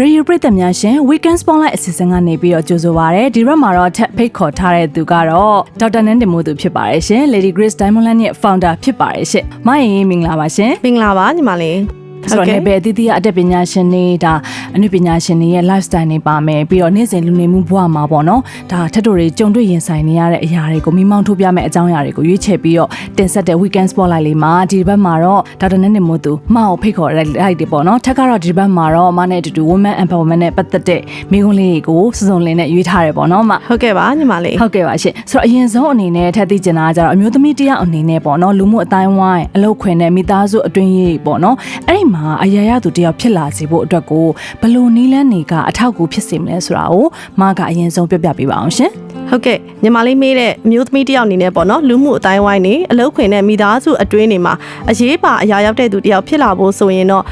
Radio ပရိသတ်များရှင် Weekend Spotlight အစီအစဉ်ကနေပြီးတော့ကြိုဆိုပါရစေဒီရက်မှာတော့ထပ်ဖိတ်ခေါ်ထားတဲ့သူကတော့ဒေါက်တာနန်းတင်မိုးသူဖြစ်ပါတယ်ရှင် Lady Grace Diamond Land ရဲ့ founder ဖြစ်ပါတယ်ရှင်မရင်မင်္ဂလာပါရှင်မင်္ဂလာပါညီမလေး ဆိုတော့လည်းပဲအသီးသီးအတက်ပညာရှင်တွေဒါအနုပညာရှင်တွေရဲ့ lifestyle တွေပါမယ်ပြီးတော့နေ့စဉ်လူနေမှုဘဝမှာပေါ့နော်ဒါထက်တို့တွေကြုံတွေ့ရင်ဆိုင်နေရတဲ့အရာတွေကိုမိမောင်းထုတ်ပြမယ့်အကြောင်းအရာတွေကိုရွေးချယ်ပြီးတော့တင်ဆက်တဲ့ weekend spotlight လေးမှာဒီဘက်မှာတော့ဒေါက်တာနန်းနေမို့သူမအောင်ဖိတ်ခေါ်လိုက်တယ်ပေါ့နော်ထက်ကတော့ဒီဘက်မှာတော့မနဲ့အတူတူ women empowerment နဲ့ပတ်သက်တဲ့မိကုန်းလေးတွေကိုစုစုံလင်းနဲ့ရွေးထားတယ်ပေါ့နော်မဟုတ်ကဲ့ပါညီမလေးဟုတ်ကဲ့ပါရှင်ဆိုတော့အရင်ဆုံးအနေနဲ့ထပ်သိကျင်တာကကြတော့အမျိုးသမီးတစ်ယောက်အနေနဲ့ပေါ့နော်လူမှုအတိုင်းဝိုင်းအလုပ်ခွင်နဲ့မိသားစုအတွင်းရေးပေါ့နော်အဲ့ဒီမှာအရာရသူတစ်ယောက်ဖြစ်လာစေဖို့အတွက်ကိုဘယ်လိုနည်းလမ်းတွေကအထောက်အကူဖြစ်စေမလဲဆိုတာကိုမကအရင်ဆုံးပြောပြပေးပါအောင်ရှင်ဟုတ်ကဲ့ညီမလေးမေးတဲ့အမျိုးသမီးတစ်ယောက်အနေနဲ့ပေါ့နော်လူမှုအတိုင်းဝိုင်းနေအလုပ်ခွင်နဲ့မိသားစုအတွင်းနေမှာအရေးပါအရာရောက်တဲ့သူတစ်ယောက်ဖြစ်လာဖို့ဆိုရင်တော့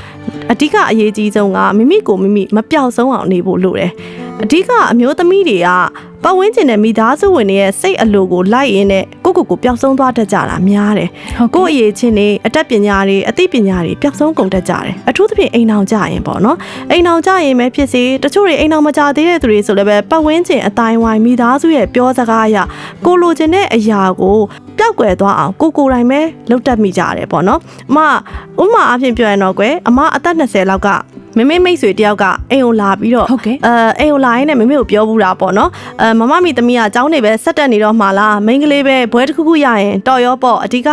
အဓိကအရေးကြီးဆုံးကမိမိကိုမိမိမပျောက်ဆုံးအောင်နေဖို့လိုတယ်အဓိကအမျိုးသမီးတွေက ပတ်ဝန်းကျင်နဲ့မိသားစုဝင်တွေရဲ့စိတ်အလိုကိုလိုက်ရင်းနဲ့ကိုယ့်ကိုယ်ကိုပျောက်ဆုံးသွားတတ်ကြတာများတယ်ဟုတ်ကဲ့ကိုယ့်အရေးချင်းတွေအတတ်ပညာတွေအသိပညာတွေပျောက်ဆုံးကုန်တတ်ကြတယ်အထူးသဖြင့်အိမ်အောင်ကြရင်ပေါ့နော်အိမ်အောင်ကြရင်ပဲဖြစ်စေတချို့တွေအိမ်အောင်မကြသေးတဲ့သူတွေဆိုလည်းပဲပတ်ဝန်းကျင်အတိုင်းဝိုင်းမိသားစုရဲ့ပြောစကားအရကိုလိုချင်တဲ့အရာကိုပျောက်ကွယ်သွားအောင်ကိုကိုယ်တိုင်ပဲလုပ်တတ်မိကြတယ်ပေါ့နော်အမဥပမာအဖြစ်ပြောရင်တော့ကွယ်အမအသက်20လောက်က မမေမိတ်ဆွေတယောက်ကအိမ်ကိုလာပြီးတော့ ဟုတ်ကဲ့ အဲအိမ်ကိုလာရင်းနဲ့မမေကိုပြောဘူးတာပေါ့နော်အဲမမမိသမီးကအเจ้าနေပဲဆက်တက်နေတော့မှလားမိန်းကလေးပဲဘွဲတစ်ခုခုရရင်တော်ရောပေါ့အဓိကက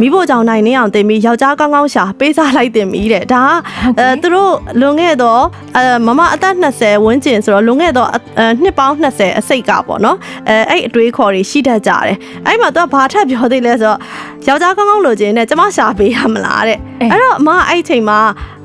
မိဖို့ကြောင့်နိုင်နေအောင်တင်ပြီးယောက်ျားကောင်းကောင်းရှာပေးစားလိုက်တင်ပြီးတဲ့ဒါကအဲသူတို့လွန်ခဲ့တော့အဲမမအသက်20ဝန်းကျင်ဆိုတော့လွန်ခဲ့တော့အဲနှစ်ပေါင်း20အစိတ်ကပေါ့နော်အဲအဲ့အတွေးခေါ်တွေရှိတတ်ကြတယ်အဲ့မှာသူကဘာထပ်ပြောသေးလဲဆိုတော့ယောက်ျားကောင်းကောင်းလိုချင်နဲ့ကျမရှာပေးရမလားတဲ့ အေး အဲ့တော့အမကအဲ့ဒီအချိန်မှာ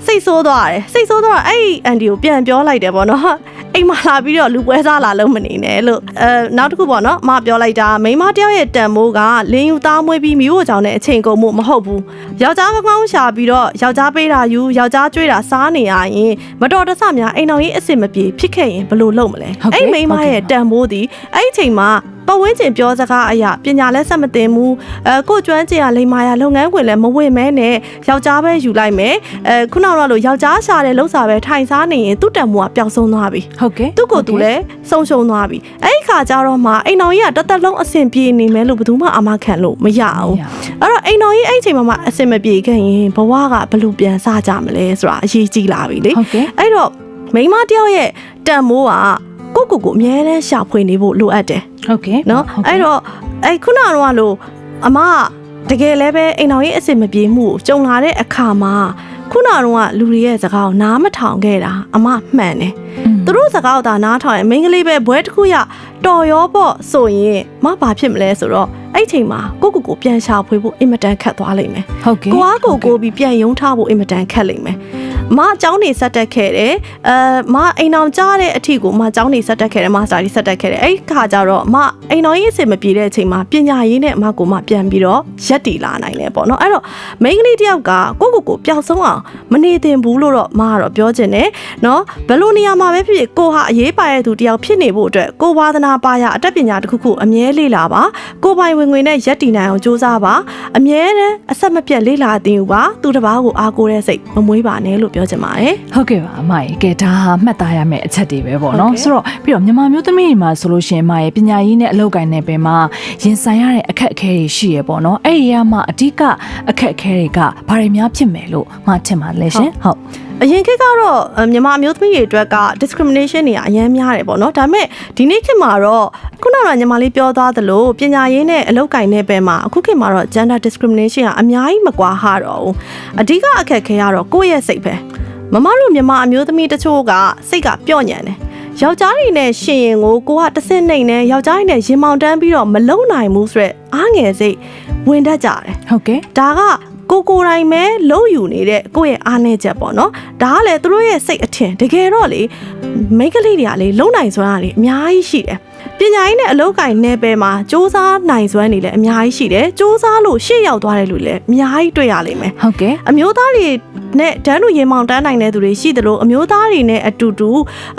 စိတ်ဆိုးသွားတယ်စိတ်ဆိုးသွားတော့အဲ့ဒီအန်တီကိုပြန်ပြောလိုက်တယ်ပေါ့နော် အိမ်မှာလာပြီးတော့လူပွဲစားလာလို့မနေနဲ့လို့အဲနောက်တစ်ခုပေါ့နော်အမပြောလိုက်တာမိန်းမတယောက်ရဲ့တန်မိုးကလင်းယူသားမွေးပြီးမိဖို့ကြောင့်နဲ့အချိန်ကုန်မှုမဟုတ်ဘူးယောက်ျားကောင်းကောင်းရှာပြီးတော့ယောက်ျားပေးတာယူယောက်ျားကြွေးတာစားနေရရင်မတော်တဆများအိမ်တော်ကြီးအစ်စ်မပြေဖြစ်ခဲ့ရင်ဘယ်လိုလုပ်မလဲဟုတ်ကဲ့အဲ့မိန်းမရဲ့တန်မိုးသည်အဲ့ဒီအချိန်မှာပတ်ဝန်းကျင်ပြောစကားအရာပညာလည်းဆက်မတင်ဘူးအဲကိုကျွမ်းကျင်ရလိမ္မာရလုပ်ငန်းခွင်လည်းမဝင်မဲနဲ့ယောက်ျားပဲယူလိုက်မယ်အဲခုနကတော့လို့ယောက်ျားရှာတဲ့လှုပ်စာပဲထိုင်စားနေရင်သူ့တန်မိုးကပျောက်ဆုံးသွားပြီဟုတ်ကဲ့သူ့ကိုယ်သူလည်းဆုံးရှုံးသွားပြီအဲ့ဒီခါကျတော့မှအိမ်တော်ကြီးကတသက်လုံးအဆင်ပြေနေမယ်လို့ဘယ်သူမှအာမခံလို့မရအောင်အဲ့တော့အိမ်တော်ကြီးအဲ့ဒီအချိန်မှာမှအဆင်မပြေခဲ့ရင်ဘဝကဘယ်လိုပြန်စကြမလဲဆိုတာအရေးကြီးလာပြီလေဟုတ်ကဲ့အဲ့တော့မိန်းမတယောက်ရဲ့တန်မိုးကကိုယ့်ကိုယ်ကိုအမြဲတမ်းရှာဖွေနေဖို့လိုအပ်တယ်ဟုတ်ကဲ့နော်ဟုတ်ကဲ့အဲ့တော့အဲ့ခုနကတော့လို့အမကတကယ်လည်းပဲအိမ်တော်ကြီးအဆင်မပြေမှုကိုကြုံလာတဲ့အခါမှာ ခုနကတော့လူတွေရဲ့စကားကိုနားမထောင်ခဲ့တာအမမှန်တယ်อืมသူတို့စကားကိုသာနားထောင်ရင်မိန်းကလေးပဲဘွဲတစ်ခုရတော်ရောပေါ့ဆိုရင်မဘာဖြစ်မလဲဆိုတော့အဲ့ဒီချိန်မှာကိုကိုကိုပြန်ရှာဖွေဖို့အင်မတန်ခက်သွားလိမ့်မယ်ဟုတ်ကဲ့ကိုအားကိုကိုပြီးပြန်ယုံထားဖို့အင်မတန်ခက်လိမ့်မယ် မအเจ้าနေဆက်တက်ခဲ့တယ်အဲမအိမ်အောင်ကြားတဲ့အထီကိုမအเจ้าနေဆက်တက်ခဲ့တယ်မစတာကြီးဆက်တက်ခဲ့တယ်အဲ့ဒီခါကျတော့မအိမ်တော်ရေးအစ်စ်မပြေတဲ့အချိန်မှာပညာရေးနဲ့အမကိုမပြန်ပြီးတော့ရက်တီလာနိုင်တယ်ပေါ့နော်အဲ့တော့မိန်းကလေးတယောက်ကကိုကိုကိုပျောက်ဆုံးအောင်မနေသင့်ဘူးလို့တော့မကတော့ပြောချင်တယ်နော်ဘယ်လိုနေရာမှာပဲဖြစ်ဖြစ်ကိုဟာအရေးပါတဲ့သူတယောက်ဖြစ်နေဖို့အတွက်ကိုဝါသနာပါရအတတ်ပညာတစ်ခုခုအမြဲလေ့လာပါကိုပိုင်ဝင်ငွေနဲ့ရက်တီနိုင်အောင်ကြိုးစားပါအမြဲတမ်းအဆက်မပြတ်လေ့လာသင်ယူပါသူတစ်ပါးကိုအားကိုးတဲ့စိတ်မမွေးပါနဲ့လို့ ပြောချင်ပါတယ်ဟုတ်ကဲ့ပါအမရေကဲဒါဟာမှတ်သားရမယ့်အချက်တွေပဲပေါ့ဟုတ်နော်ကဲ့ဆိုတော့ပြီးတော့မြန်မာမျိုးသမီးတွေမှာဆိုလို့ရှိရင်အမရေပညာရေးနဲ့အလုပ်ကိုင်းနယ်ပယ်မှာရင်ဆိုင်ရတဲ့အခက်အခဲတွေရှိရပေါ့နော်အဲ့ဒီရမှာအဓိကအခက်အခဲတွေကဘာတွေများဖြစ်မယ်လို့မထင်ပါလဲရှင်ဟုတ် အရင်ခေတ်ကတော့အမြန်မာအမျိုးသမီးတွေအတွက်က discrimination တွေကအများများတယ်ပေါ့နော်ဒါပေမဲ့ဒီနေ့ခေတ်မှာတော့ခုနကညီမလေးပြောသွားသလိုပညာရေးနဲ့အလုပ်ကိုင်တဲ့ဘက်မှာအခုခေတ်မှာတော့ gender discrimination ကအများကြီးမကွာဟတော့ဘူးအဓိကအခက်ခဲကတော့ကိုယ့်ရဲ့စိတ်ပဲမမတို့မြန်မာအမျိုးသမီးတချို့ကစိတ်ကပျော့ညံ့တယ်ယောက်ျားတွေနဲ့ရှင်ရင်ကိုကိုကတစ်စင်းနေနဲ့ယောက်ျားတွေနဲ့ရင်မောင်တန်းပြီးတော့မလုံနိုင်ဘူးဆိုရက်အားငယ်စိတ်ဝင်တတ်ကြတယ်ဟုတ်ကဲ့ဒါက ကိုကိုယ်တိုင်ပဲလုံးယူနေတဲ့ကိုယ့်ရဲ့အားနည်းချက်ပေါ့နော်ဒါကလည်းသူတို့ရဲ့စိတ်အထင်တကယ်တော့လေမိန်းကလေးတွေကလေလုံနိုင်စွမ်းကလေအများကြီးရှိတယ် ပညာရေးနဲ့အလုပ်ကိုင်နယ်ပယ်မှာစ조사နိုင်စွမ်းနေလည်းအများကြီးရှိတယ်စ조사လို့ရှေ့ရောက်သွားတဲ့လူလည်းအများကြီးတွေ့ရလိမ့်မယ် ဟုတ်ကဲ့ အမျိုးသားတွေနဲ့တန်းလူရင်မောင်တန်းနိုင်တဲ့သူတွေရှိသလိုအမျိုးသားတွေနဲ့အတူတူ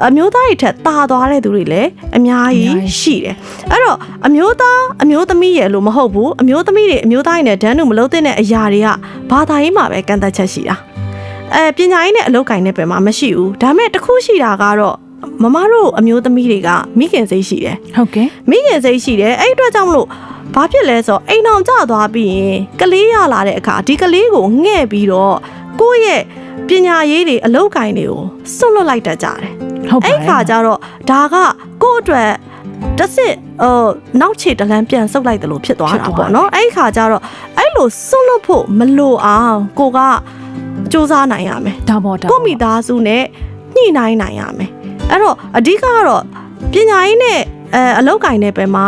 အမျိုးသားတွေထက်တာသွားတဲ့သူတွေလည်းအများကြီးရှိတယ်အဲ့တော့အမျိုးသားအမျိုးသမီးရဲ့လို့မဟုတ်ဘူးအမျိုးသမီးတွေအမျိုးသားတွေနဲ့တန်းလူမလုံးတဲ့အရာတွေကဘာသာရေးမှာပဲကန့်သက်ချက်ရှိတာ အဲပညာရေးနဲ့အလုပ်ကိုင်တဲ့ဘယ်မှာမရှိဘူးဒါပေမဲ့တစ်ခုရှိတာကတော့ မမတို့အမျိုးသမီးတွေကမိခင်စိတ်ရှိတယ်ဟုတ်ကဲ့မိခင်စိတ်ရှိတယ်အဲ့ဒီအတွက်ကြောင့်မလို့ဘာဖြစ်လဲဆိုတော့အိမ်အောင်ကျသွားပြီးရင်ကလေးရလာတဲ့အခါဒီကလေးကိုငှဲ့ပြီးတော့ကိုယ့်ရဲ့ပညာရေးတွေအလုပ်ကိုင်တွေကိုစွန့်လွတ်လိုက်တတ်ကြတယ်ဟုတ်ပါအဲ့ခါကျတော့ဒါကကိုယ့်အတွက်တစ်စစ်ဟိုနောက်ခြေတလန်းပြန်ဆုပ်လိုက်တယ်လို့ဖြစ်သွားတာပေါ့နော်အဲ့ခါကျတော့အဲ့လိုစွန့်လွတ်ဖို့မလိုအောင်ကိုကစူးစမ်းနိုင်ရမယ်ဒါပေါ့ဒါကိုယ့်မိသားစုနဲ့ညှိနှိုင်းနိုင်ရမယ် အဲ့တော့အဓိကကတော့ပညာရေးနဲ့အဲအလောက်ကင်တဲ့ဘယ်မှာ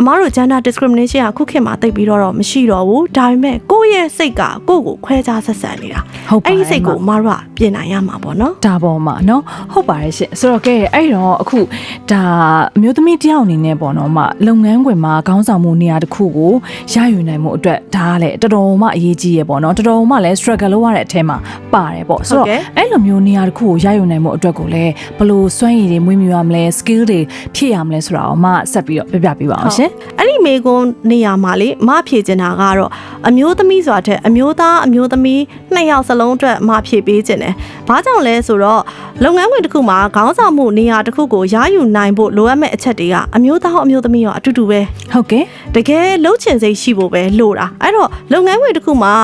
အမားတို့ gender discrimination ကခုခေတ်မှာသိပ်ပြီးတော့မရှိတော့ဘူးဒါပေမဲ့ကိုယ့်ရဲ့စိတ်ကကိုယ့်ကိုခွဲခြားဆက်ဆံနေတာဟုတ်ပါအဲ့ဒီစိတ်ကိုအမားတို့ကပြင်နိုင်ရမှာပေါ့နော်ဒါပေါ်မှာနော်ဟုတ်ပါရဲ့ရှင်ဆိုတော့ကဲအဲ့တော့အခုဒါအမျိုးသမီးတယောက်အနေနဲ့ပေါ့နော်မလုပ်ငန်းခွင်မှာခေါင်းဆောင်မှုနေရာတစ်ခုကိုရယူနိုင်မှုအတွက်ဒါကလည်းတော်တော်မှအရေးကြီးရပေါ့နော်တော်တော်မှလည်း struggle လုပ်ရတဲ့အထဲမှာပါတယ်ပေါ့ဆိုတော့အဲ့လိုမျိုးနေရာတစ်ခုကိုရယူနိုင်မှုအတွက်ကိုလည်းဘလို့စွမ်းရည်တွေမွေးမြူရမလဲ skill တွေဖြည့်ရမလဲဆိုတာကိုမှဆက်ပြီးတော့ပြပြပေးပါအောင်ရှင်အဲ့ဒီမေကွန်းနေရာမှာလေမဖြေချင်တာကတော့အမျိုးသမီးဆိုတာတဲ့အမျိုးသားအမျိုးသမီးနှစ်ယောက်စလုံးအတွက်မဖြေပေးချင်တယ်။ဘာကြောင့်လဲဆိုတော့လုပ်ငန်းခွင်တစ်ခုမှာခေါင်းဆောင်မှုနေရာတစ်ခုကိုရယူနိုင်ဖို့လိုအပ်မဲ့အချက်တွေကအမျိုးသားအမျိုးသမီးရောအတူတူပဲဟုတ်ကဲ့တကယ်လှုပ်ချင်စိတ်ရှိဖို့ပဲလိုတာအဲ့တော့လုပ်ငန်းခွင်တစ်ခုမှာ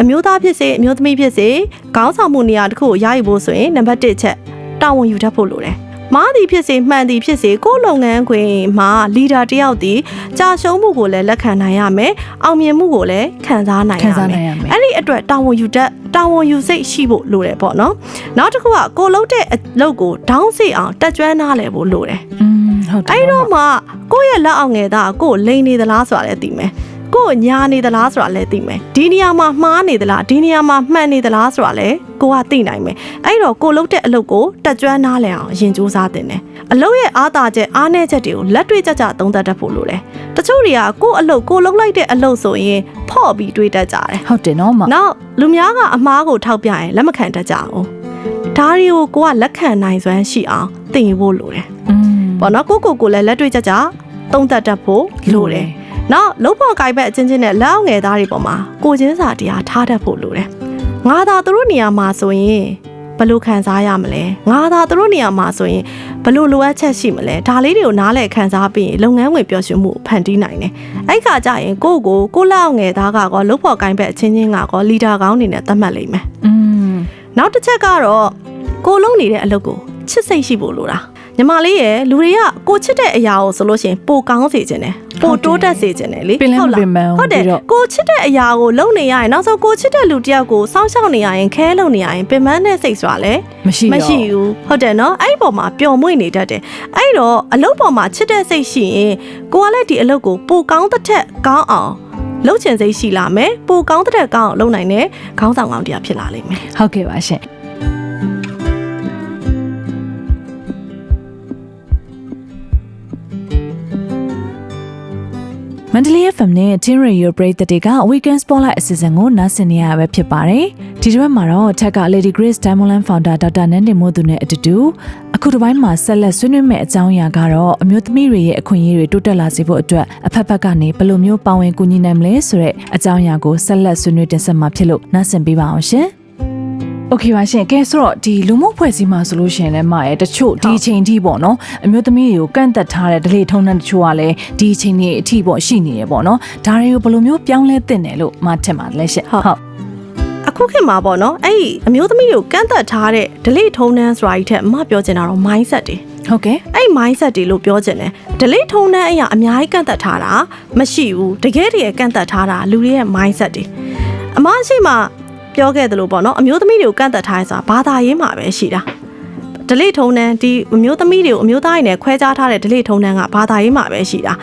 အမျိုးသားဖြစ်စေအမျိုးသမီးဖြစ်စေခေါင်းဆောင်မှုနေရာတစ်ခုကိုရယူဖို့ဆိုရင်နံပါတ်1ချက်တာဝန်ယူတတ်ဖို့လိုတယ် မားသည်ဖြစ်စေမှန်သည်ဖြစ်စေကိုယ့်လုပ်ငန်းခွင်မှာလီဒါတစ်ယောက်သည်ကြာရှုံးမှုကိုလည်းလက်ခံနိုင်ရမယ်အောင်မြင်မှုကိုလည်းခံစားနိုင်ရခံမယ်စားနိုင်ရမယ်အဲ့ဒီအတွက်တာဝန်ယူတတ်တာဝန်ယူစိတ်ရှိဖို့လိုတယ်ပေါ့နော်နောက်တစ်ခုကကိုယ်လုပ်တဲ့အလုပ်ကိုဒေါင်းစိအောင်တက်ကြွနားလည်ဖို့လိုတယ်อืมဟုတ်တယ်အဲ့တော့မှကိုယ့်ရဲ့လက်အောင်ငယ်သားကကိုယ်လိန်နေသလားဆိုတာလည်းသိမယ် ကိုယ်ညာနေသလားဆိုတာလည်းသိမယ်ဒီနေရာမှာမှားနေသလားဒီနေရာမှာမှန်နေသလားဆိုတာလည်းကိုကသိနိုင်မယ်အဲ့တော့ကိုလုပ်တဲ့အလုပ်ကိုတက်ကြွနားလည်အောင်အရင်စူးစမ်းတင်တယ်အလုပ်ရဲ့အားသာချက်အားနည်းချက်တွေကိုလက်တွေ့ကြကြသုံးသပ်တတ်ဖို့လိုတယ်တချို့တွေကကိုယ့်အလုပ်ကိုလုပ်လိုက်တဲ့အလုပ်ဆိုရင်ဖော့ပြီးတွေးတတ်ကြတယ်ဟုတ်တယ်နော်မနောက်လူများကအမားကိုထောက်ပြရင်လက်မခံတတ်ကြဘူးဒါတွေကိုကိုကလက်ခံနိုင်စွမ်းရှိအောင်သင်ယူဖို့လိုတယ်อืมပေါ့နော်ကိုကိုကိုလည်းလက်တွေ့ကြကြသုံးသက်တတ်ဖို့လိုတယ်။ နောက်လုံးဖော်ကိုင်ဘက်အချင်းချင်းနဲ့လက်အောင်ငယ်သားတွေပေါ်မှာကိုချင်းစာတရားထားတတ်ဖို့လိုတယ်။ငါသာသူတို့နေရာမှာဆိုရင်ဘယ်လိုခံစားရမလဲ။ငါသာသူတို့နေရာမှာဆိုရင်ဘယ်လိုလိုအပ်ချက်ရှိမလဲ။ဒါလေးတွေကိုနားလည်ခံစားပြီးရင်လုပ်ငန်းဝင်ပျော်ရွှင်မှုကိုဖန်တီးနိုင်တယ်။အဲ့ခါကျရင်ကိုကိုကိုလက်အောင်ငယ်သားကကောလုံးဖော်ကိုင်ဘက်အချင်းချင်းကကောလီဒါကောင်းနေနဲ့သတ်မှတ်လိမ့်မယ်။อืมနောက်တစ်ချက်ကတော့ကိုလုံးနေတဲ့အလုပ်ကိုချစ်စိတ်ရှိဖို့လိုတာ ညီမလေးရဲ့လူတွေကကိုချစ်တဲ့အရာကိုဆိုလို့ရှိရင်ပိုကောင်းစေခြင်းတယ်ပိုတိုးတက်စေခြင်းတယ်လေပင်လည်းမပင်ပန်းဟုတ်တယ်ပြီးတော့ကိုချစ်တဲ့အရာကိုလုပ်နေရရင်နောက်ဆုံးကိုချစ်တဲ့လူတစ်ယောက်ကိုစောင့်ရှောက်နေရရင်ခဲလုပ်နေရရင်ပင်ပန်းတဲ့စိတ်ဆိုတာလေမရှိတော့မရှိဘူးဟုတ်တယ်နော်အဲ့ဒီပေါ်မှာပျော်မွေ့နေတတ်တယ်အဲ့တော့အလုပ်ပေါ်မှာချစ်တဲ့စိတ်ရှိရင်ကိုကလည်းဒီအလုပ်ကိုပိုကောင်းတဲ့ထက်ကောင်းအောင်လုပ်ချင်စိတ်ရှိလာမယ်ပိုကောင်းတဲ့ထက်ကောင်းအောင်လုပ်နိုင်တဲ့ခေါင်းဆောင်ကောင်းတရားဖြစ်လာလိမ့်မယ်ဟုတ်ကဲ့ပါရှင် မန္တလေး FM နဲ့ Tin Radio ပရိသတ်တွေက Weekend Spotlight အစီအစဉ်ကိုနားဆင်နေရတာပဲဖြစ်ပါတယ်။ဒီတစ်ပတ်မှာတော့ထက်က Lady Grace Diamond Founder ဒေါက်တာနန်းတင်မိုးသူနဲ့အတူတူအခုတစ်ပိုင်းမှာဆက်လက်ဆွေးနွေးမယ့်အကြောင်းအရာကတော့အမျိုးသမီးတွေရဲ့အခွင့်အရေးတွေတိုးတက်လာစေဖို့အတွက်အဖက်ဖက်ကနေဘယ်လိုမျိုးပါဝင်ကူညီနိုင်မလဲဆိုတဲ့အကြောင်းအရာကိုဆက်လက်ဆွေးနွေးတင်ဆက်မှာဖြစ်လို့နားဆင်ပေးပါအောင်ရှင်။ โอเคပါရှင်ကဲဆိုတော့ဒီလူမှုဖွဲ့စည်းမှာဆိုလို့ရှိရင်လည်းမရဲ့တချို့ဒီအချိန်ထိပေါ့နော်အမျိုးသမီးတွေကိုကန့်သက်ထားတဲ့ဒလေထုံးတန်းတချို့ကလည်းဒီအချိန်ကြီးအထိပေါ့ရှိနေရပေါ့နော်ဒါတွေကိုဘယ်လိုမျိုးပြောင်းလဲသင့်တယ်လို့မထင်ပါလဲရှင် ဟုတ် ဟုတ် အခုခေတ်မှာပေါ့နော်အဲ့ဒီအမျိုးသမီးတွေကိုကန့်သက်ထားတဲ့ delay ထုံးတန်းဆိုတာကြီးထက်အမပြောချင်တာတော့ mindset တွေ ဟုတ်ကဲ့ အဲ့ mindset တွေလို့ပြောချင်တယ် delay ထုံးတန်းအရာအများကြီးကန့်သက်ထားတာမရှိဘူးတကယ်တည်းကန့်သက်ထားတာလူတွေရဲ့ mindset တွေအမရှိမှ ပြောခဲ့တယ်လို့ပေါ့နော်အမျိုးသမီးတွေကိုကန့်သက်ထားရဲဆိုတာဘာသာရေးမှာပဲရှိတာ delay ထုံးတန်းဒီအမျိုးသမီးတွေကိုအမျိုးသားတွေနဲ့ခွဲခြားထားတဲ့ delay ထုံးတန်းကဘာသာရေးမှာပဲရှိတာ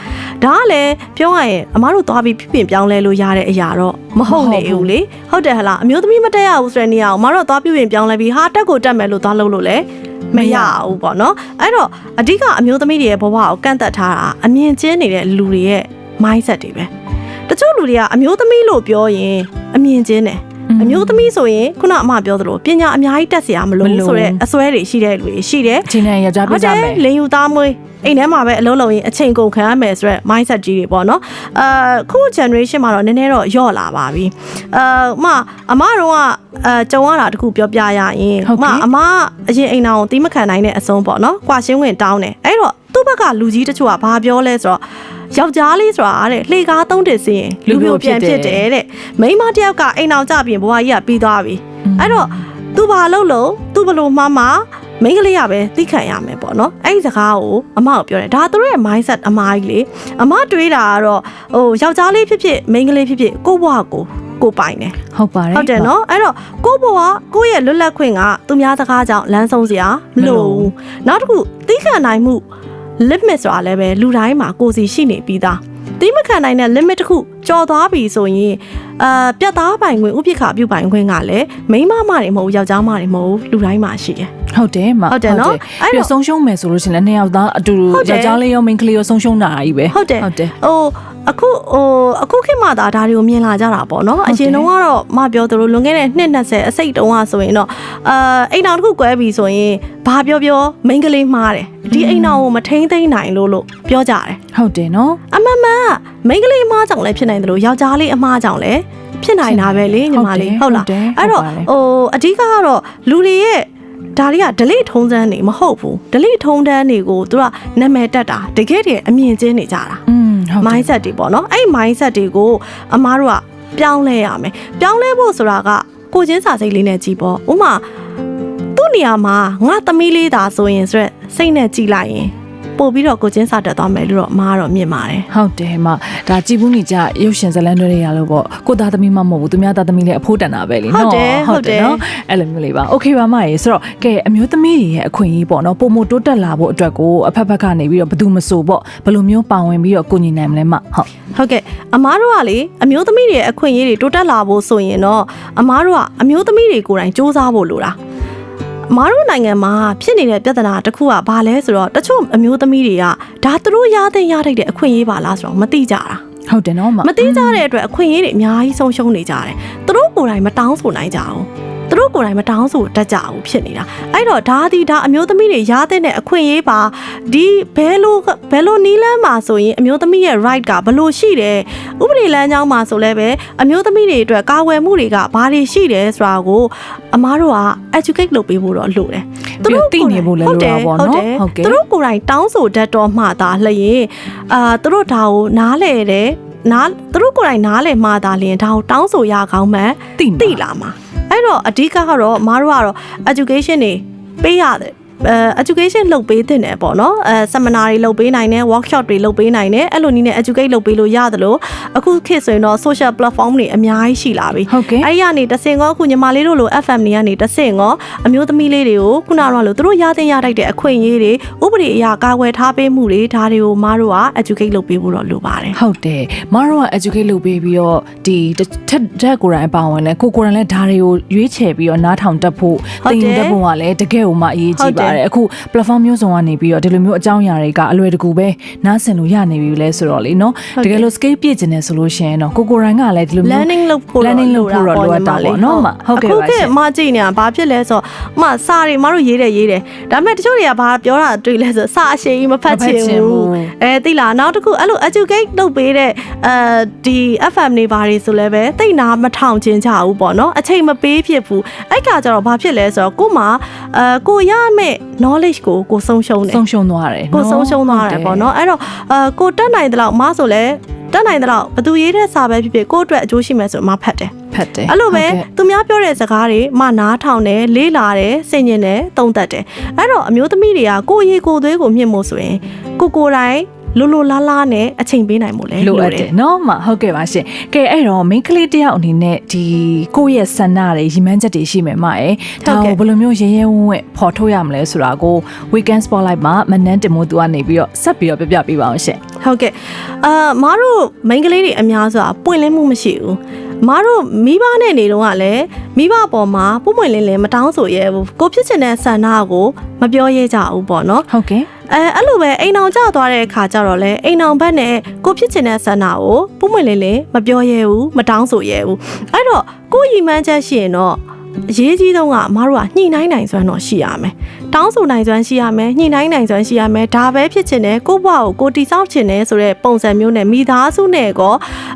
ဒါကလည်းပြောရရင်အမားတို့သွားပြီးပြပြင်ပြောင်းလဲလို့ရတဲ့အရာတော့မဟုတ်နေဘူးလေဟုတ်တယ်ဟလားအမျိုးသမီးမတက်ရဘူးဆိုတဲ့နေရာကိုအမားတို့သွားပြပြင်ပြောင်းလဲပြီးဟာတက်ကိုတက်မယ်လို့သွားလုပ်လို့လေမရဘူးပေါ့နော်အဲ့တော့အဓိကအမျိုးသမီးတွေရဲ့ဘဝကိုကန့်သက်ထားတာအမြင်ကျင်းနေတဲ့လူတွေရဲ့ mindset တွေပဲတချို့လူတွေကအမျိုးသမီးလို့ပြောရင်အမြင်ကျင်းတယ်อืม အမျိုးသမီးဆိုရင်ခုနအမပြောသလိုပညာအများကြီးတက်စရာမလိုဆိုတော့အစွဲတွေရှိတဲ့လူတွေရှိတယ်ဂျင်းနဲ့ယောက်ျားပြကြမယ်လင်ယူသားမွေးအိမ်ထဲမှာပဲအလုံးလုံးရင်အချိန်ကုန်ခံရမယ်ဆိုတော့ mindset ကြီးတွေပေါ့နော်အာခု generation မှာတော့နည်းနည်းတော့ယော့လာပါပြီအာမအမတို့ကအာကြုံရတာတခုပြောပြရရင်မအမအရင်အိမ်တော်ကိုတီးမခံနိုင်တဲ့အဆုံးပေါ့နော်ကွာရှင်းဝင်တောင်းတယ်အဲ့တော့ သူ့ဘက်ကလူကြီးတချို့ကဘာပြောလဲဆိုတော့ယောက်ျားလေးဆိုတာတဲ့လှေကားသုံးတစ်စင်းရင်လူမျိုးပြန်ဖြစ်တယ်တဲ့မိန်းမတစ်ယောက်ကအိမ်တော်ကြပြင်ဘဝကြီးကပြီးသွားပြီအဲ့တော့သူဘာလုပ်လို့သူဘလို့မှားမှာမိန်းကလေးကပဲသိခံရမယ်ပေါ့နော်အဲ့ဒီစကားကိုအမကိုပြောတယ်ဒါသူတို့ရဲ့ mindset အမားကြီးလေအမတွေးတာကတော့ဟိုယောက်ျားလေးဖြစ်ဖြစ်မိန်းကလေးဖြစ်ဖြစ်ကိုယ့်ဘဝကိုကိုယ်ပိုင်တယ်ဟုတ်ပါတယ်ဟုတ်တယ်နော်အဲ့တော့ကိုယ့်ဘဝကိုယ့်ရဲ့လွတ်လပ်ခွင့်ကသူများစကားကြောင့်လမ်းဆုံးစရာမလိုဘူးနောက်တစ်ခုသိခံနိုင်မှု limit ဆိုတာလည်းပဲလူတိုင်းမှာကိုယ်စီရှိနေပြီးသားတိမခံနိုင်တဲ့ limit တစ်ခု ကျော်သွားပြီဆိုရင်အာပြတ်သားပိုင်ခွင့်ဥပိ္ပခပြုပိုင်ခွင့်ကလည်းမိန်းမမတွေမဟုတ်ဘူးယောက်ျားမတွေမဟုတ်ဘူးလူတိုင်းမှာရှိတယ်ဟုတ်တယ်မဟုတ်တယ်နော်အဲ့အဲ့တော့တော့ဆုံးရှုံးမယ်ဆိုလို့ရှိရင်လည်းနှစ်ယောက်သားအတူတူဟုတ်တယ်ယောက်ျားလေးရောမိန်းကလေးရောဆုံးရှုံးတာကြီးပဲဟုတ်တယ်ဟုတ်တယ်ဟိုအခုဟိုအခုခေတ်မှာဒါဒါတွေကိုမြင်လာကြတာပေါ့နော်ဟုတ်အတယ်ရင်တုန်းကတော့မပြောသလိုလွန်ခဲ့တဲ့နှစ်20အစိတ်တုန်းကဆိုရင်တော့အာအိမ်တော်တစ်ခုကွဲပြီဆိုရင်ဘာပြောပြောမိန်းကလေးမှားတယ်ဒီအိမ်တော်ကိုမထိန်းသိမ်းနိုင်လို့လို့ပြောကြတယ်ဟုတ်တယ်နော်အမှန်မှန်ကမိန်းကလေးအမားကြောင့်လည်းဖြစ်နိုင်တယ်လို့ယောက်ျားလေးအမားကြောင့်လည်းဖြစ်နိုင်တာပဲလေညီမလေးဟုတ်လားတယ်အဲ့တော့ဟုတ်ပါတယ်ဟိုအဓိကကတော့လူတွေရဲ့ဒါတွေက delete ထုံးစမ်းနေမဟုတ်ဘူး delete ထုံးတမ်းတွေကိုသူကနာမည်တက်တာတကယ်တည်းအမြင်ချင်းနေကြတာอืมဟုတ်တယ် mindset တွေပေါ့နော်အဲ့ mindset တွေကိုအမားတို့ကပြောင်းလဲရမယ်ပြောင်းလဲဖို့ဆိုတာကကိုချင်းစာစိတ်လေးနဲ့ကြည်ပေါ့ဥပမာသူ့နေရာမှာငါသမီးလေးသာဆိုရင်ဆိုရက်စိတ်နဲ့ကြည်လိုက်ရင် ပို့ပြီးတော့ကိုချင်းစာတက်သွားမယ်လို့တော့အမားကတော့မြင်ပါတယ် ဟုတ်တယ်မဒါကြည်ဘူးနေကြရုပ်ရှင်ဇာတ်လမ်းတွေရလို့ပေါ့ကိုသားသမီးမမဟုတ်ဘူးသူများသားသမီးလည်းအဖိုးတန်တာပဲလေ ဟုတ်တယ် နော် ဟုတ်တယ် နော်အဲ့လိုမျိုးလေးပါโอเคပါမရေဆိုတော့ကဲအမျိုးသမီးတွေရဲ့အခွင့်အရေးပေါ့နော်ပုံမတိုးတက်လာဖို့အတွက်ကိုအဖက်ဖက်ကနေပြီးတော့ဘယ်သူမဆိုပေါ့ဘယ်လိုမျိုးပါဝင်ပြီးတော့ကိုညီနိုင်မလဲမဟုတ် ဟုတ်ကဲ့အမားတို့ကလေအမျိုးသမီးတွေရဲ့အခွင့်အရေးတွေတိုးတက်လာဖို့ဆိုရင်တော့အမားတို့ကအမျိုးသမီးတွေကိုယ်တိုင်စူးစမ်းဖို့လိုတာ အမားတို့နိုင်ငံမှာဖြစ်နေတဲ့ပြဿနာတစ်ခုကဘာလဲဆိုတော့တချို့အမျိုးသမီးတွေကဒါသူတို့ရတဲ့ရထိုက်တဲ့အခွင့်အရေးပါလားဆိုတော့မသိကြတာဟုတ်တယ်နော်မမသိကြတဲ့အတွက်အခွင့်အရေးတွေအများကြီးဆုံးရှုံးနေကြတယ်သူတို့ကိုယ်တိုင်မတောင်းဆိုနိုင်ကြဘူး သူတို့ကိုယ်တိုင်မတောင်းဆိုတတ်ကြဘူးဖြစ်နေတာအဲ့တော့ဒါဒီဒါအမျိုးသမီးတွေရတဲ့အခွင့်အရေးပါဒီဘဲလိုဘဲလိုနီးလန်းမှာဆိုရင်အမျိုးသမီးရဲ့ right ကဘယ်လိုရှိတယ်ဥပဒေလမ်းကြောင်းမှာဆိုလည်းပဲအမျိုးသမီးတွေအတွက်ကာကွယ်မှုတွေကဘာတွေရှိတယ်ဆိုတာကိုအမားတို့က educate လုပ်ပေးဖို့တော့လိုတယ်ပြီးတော့သိနေဖို့လည်းလိုတာပေါ့နော်ဟုတ်တယ်ဟုတ်ကဲ့သူတို့ကိုယ်တိုင်တောင်းဆိုတတ်တော့မှသာလျင်အာသူတို့ဒါကိုနားလဲတယ်နားသူတို့ကိုယ်တိုင်နားလဲမှသာလျင်ဒါကိုတောင်းဆိုရကောင်းမှန်းသိမှာသိလာမှာ အဲ့တော့အဓိကကတော့မတို့ကတော့ education တွေပေးရတယ်အဲ education လုပ်ပေးတင်တယ်ပေါ့နော်အဲ seminar တွေလုပ်ပေးနိုင်တယ် workshop တွေလုပ်ပေးနိုင်တယ်အဲ့လိုနည်းနဲ့ educate လုပ်ပေးလို့ရတယ်လို့အခုခေတ်ဆိုရင်တော့ social platform တွေအများကြီးရှိလာပြီဟုတ်ကဲ့အဲ့ဒီကနေတဆင်ကောအခုညီမလေးတို့လို FM တွေကနေတဆင်ကောအမျိုးသမီးလေးတွေကိုခုနကတော့လို့သူတို့ရသင့်ရတိုက်တဲ့အခွင့်အရေးတွေဥပဒေအရာကာကွယ်ထားပေးမှုတွေဒါတွေကိုမတို့က educate လုပ်ပေးဖို့တော့လိုပါတယ်ဟုတ်တယ်မတို့က educate လုပ်ပေးပြီးတော့ဒီတစ်ထက်တက်ကိုယ်တိုင်အပါဝင်လဲကိုကိုယ်တိုင်လဲဒါတွေကိုရွေးချယ်ပြီးတော့နားထောင်တတ်ဖို့ဟုတ်တယ်သင်ယူတတ်ဖို့ကလည်းတကယ်ကိုမှအရေးကြီးပါတယ်အခု platform မျိုးစုံကနေပြီးတော့ဒီလိုမျိုးအကြောင်းအရာတွေကအလွယ်တကူပဲနားဆင်လို့ရနေပြီလဲဆိုတော့လေနော်ဟုတ်တတယ်ကယ်လို့ scale ပြည့်ကျင်တယ်ဆိုလို့ရှိရင်တော့ကိုကိုယ်တိုင်ကလည်းဒီလိုမျိုး learning လုပ်ဖို့ learning လုပ်ဖို့တော့လိုအပ်တာပေါ့နော်မဟုတ်ကဲ့အခုပါကရှင်မကြည့်နေတာဘာဖြစ်လဲဆိုတော့မစာတွေမတို့ရေးတယ်ရေးတယ်ဒါပေမဲ့တချို့တွေကဘာပြောတာတွေ့လဲဆိုစာအရှိကြီးမဖတ်ချင်မဖတ်ချင်ဘူးဘူးအဲသိလားနောက်တစ်ခုအဲ့လို educate လုပ်ပေးတဲ့အဲဒီ FM တွေဘာတွေဆိုလဲပဲတိတ်နာမထောင်ချင်ကြဘူးပေါ့နော်အချိန်မပေးဖြစ်ဘူးအဲ့ကကြတော့ဘာဖြစ်လဲဆိုတော့ကို့မှာအဲကိုရမယ့် knowledge ကိုကိုဆုံးရှုံးတယ်ဆုံးရှုံးသွားတယ်ကိုနော်ဆုံးရှုံးသွားတယ်ပေါ့နော်အဲ့တော့အာကိုတက်နိုင်တဲ့လောက်မဆိုလဲတက်နိုင်တဲ့လောက်ဘသူရေးတဲ့စာပဲဖြစ်ဖြစ်ကိုယ့်အတွက်အကျိုးရှိမယ်ဆိုမဖတ်တယ်ဖတ်တယ်အဲ့လိုပဲဟုတ်ကဲ့သူများပြောတဲ့စကားတွေမနားထောင်တယ်လေးလာတယ်စင်ကျင်တယ်တုံးသက်တယ်အဲ့တော့အမျိုးသမီးတွေကကိုယ့်ရေကိုယ်သွေးကိုမြင့်မို့ဆိုရင်ကိုကိုယ်တိုင် လိုလိုလားလားနဲ့အချိန်ပေးနိုင်မို့လဲလိုအပ်တယ်နော်မဟုတ်ကဲ့ပါရှင်ကဲအဲ့တော့ main ကလေးတယောက်အနေနဲ့ဒီကိုယ့်ရဲ့ဆန္ဒတွေရည်မှန်းချက်တွေရှိမယ်မရဲ့ဒါကိုဘယ်လိုမျိုးရဲရဲဝံ့ဝံ့ဖော်ထုတ်ရမလဲဆိုတာကို weekend spotlight မှာမနန်းတင်မို့သူကနေပြီးတော့ဆက်ပြီးတော့ပြပြပေးပါအောင်ရှင်ဟုတ်ကဲ့အာမအားတို့မိန်းကလေးတွေအများဆိုတာပွင့်လင်းမှုမရှိဘူးမအားတို့မိဘနဲ့နေတော့ကလည်းမိဘအပေါ်မှာပွင့်ပွင့်လင်းလင်းမတောင်းဆိုရဲဘူးကိုဖြစ်ချင်တဲ့ဆန္ဒကိုမပြောရဲကြဘူးပေါ့နော်ဟုတ်ကဲ့ အဲအဲ့လိုပဲအိမ်အောင်ကျသွားတဲ့အခါကျတော့လေအိမ်အောင်ဘက်နဲ့ကိုဖြစ်ချင်တဲ့ဆန္ဒကိုပုံမွင့်လင်းလင်းမပြောရဲဘူးမတောင်းဆိုရဲဘူးအဲ့တော့ကိုရီမှန်းချက်ရှိရင်တော့ အရေးကြီးဆုံးကအမားတို့ကညှိနှိုင်းနိုင်စွမ်းတော့ရှိရမယ်တောင်းဆိုနိုင်စွမ်းရှိရမယ်ညှိနှိုင်းနိုင်စွမ်းရှိရမယ်ဒါပဲဖြစ်ချင်တယ်ကိုဘွားကိုကိုတီဆောက်ချင်တယ်ဆိုတဲ့ပုံစံမျိုးနဲ့မိသားစုနဲ့ကော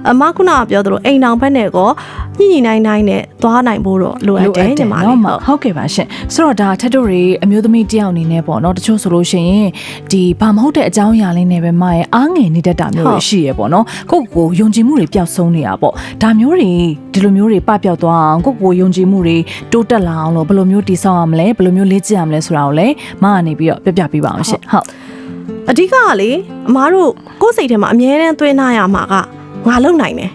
အမခုနကပြောသလိုအိမ်အောင်ဘက်နဲ့ကောညှိညှိနှိုင်းနှိုင်းနဲ့သွားနိုင်ဖို့တော့လိုအပ်တယ်ညီမလေးနော်မဟုတ်ကဲ့ပါရှင်ဆိုတော့ဒါထက်တို့တွေအမျိုးသမီးတယောက်အနေနဲ့ပေါ့နော်တချို့ဆိုလို့ရှိရင်ဒီဘာမဟုတ်တဲ့အကြောင်းအရာလေးနဲ့ပဲမရဲ့အားငယ်နေတတ်တာမျိုးတွေရှိရပေါ့နော်ကိုယ့်ကိုယ်ယုံကြည်မှုတွေပျောက်ဆုံးနေတာပေါ့ဒါမျိုးတွေ ဒီလိုမျိုးတွေပပျောက်သွားအောင်ကိုယ့်ကိုယ်ယုံကြည်မှုတွေတိုးတက်လာအောင်လို့ဘယ်လိုမျိုးတည်ဆောက်ရမလဲဘယ်လိုမျိုးလေ့ကျင့်ရမလဲဆိုတာကိုလည်းမကနေပြီးတော့ပြပြပေးပါအောင်ရှင်ဟုတ်အဓိကကလေအမားတို့ကိုယ်စိတ်ထဲမှာအမြဲတမ်းသွင်းထားရမှာကငါလုံနိုင်တယ်